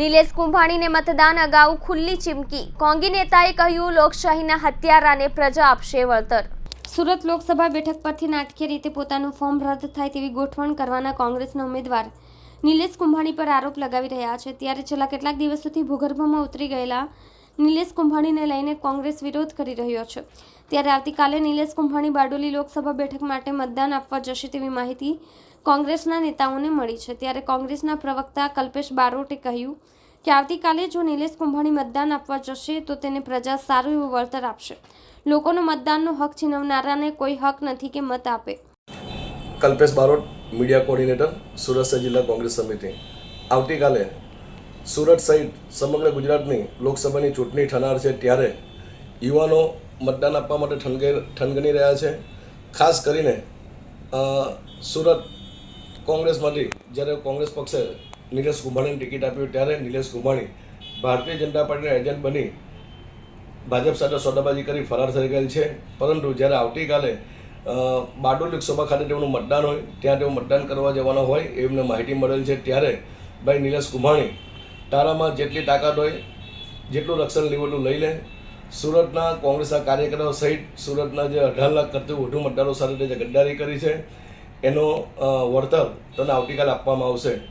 નિલેશ કુંભાણીને મતદાન અગાઉ ખુલ્લી ચીમકી. કોંગી નેતાએ કહ્યું, લોકશાહીના હત્યારાને પ્રજા આપશે વળતર. સુરત લોકસભા બેઠક પરથી નાટકીય રીતે પોતાનું ફોર્મ રદ થાય તેવી ગોઠવણ કરવાના કોંગ્રેસના ઉમેદવાર નિલેશ કુંભાણી પર આરોપ લગાવી રહ્યા છે. ત્યારે છેલ્લા કેટલાક દિવસોથી ભૂગર્ભમાં ઉતરી ગયેલા નિલેશ કુંભાણીને લઈને કોંગ્રેસ વિરોધ કરી રહ્યો છે. ત્યારે આવતીકાલે નિલેશ કુંભાણી બારડોલી લોકસભા બેઠક માટે મતદાન આપવા જશે તેવી માહિતી કોંગ્રેસના નેતાઓને મળી છે. ત્યારે કોંગ્રેસના પ્રવક્તા કલ્પેશ બારોટે કહ્યું કે આવતીકાલે જો નિલેશ કુંભાણી મતદાન આપવા જશે તો તેને પ્રજા સારું એવું વળતર આપશે. લોકોનો મતદાનનો હક છીનવનારાને કોઈ હક નથી કે મત આપે. કલ્પેશ બારોટ, મીડિયા કોર્ડિનેટર, સુરત જિલ્લા કોંગ્રેસ સમિતિ. આવતીકાલે સુરત સહિત સમગ્ર ગુજરાતની લોકસભાની ચૂંટણી થનાર છે ત્યારે યુવાનો મતદાન આપવા માટે ઠનગે, ઠનગની રહ્યા છે. ખાસ કરીને સુરત કોંગ્રેસમાંથી જ્યારે કોંગ્રેસ પક્ષે નિલેશ કુંભાણીને ટિકિટ આપી ત્યારે નિલેશ કુંભાણી ભારતીય જનતા પાર્ટીના એજન્ટ બની ભાજપ સાથે સોદાબાજી કરી ફરાર થઈ ગયેલ છે. પરંતુ જ્યારે આવતીકાલે બારડોલી લોકસભા ખાતે તેમનું મતદાન હોય, ત્યાં તેઓ મતદાન કરવા જવાના હોય એમને માહિતી મળેલ છે. ત્યારે ભાઈ નિલેશ કુંભાણી તારામાં જેટલી તાકાત હોય, જેટલું રક્ષણ લેવું લઈ લે, સુરતના કોંગ્રેસના કાર્યકરો સહિત સુરતના જે અઢાર લાખ કરતાં વધુ મતદારો સાથે જે ગદ્દારી કરી છે, એનો વળતર તને આવતીકાલે આપવામાં આવશે.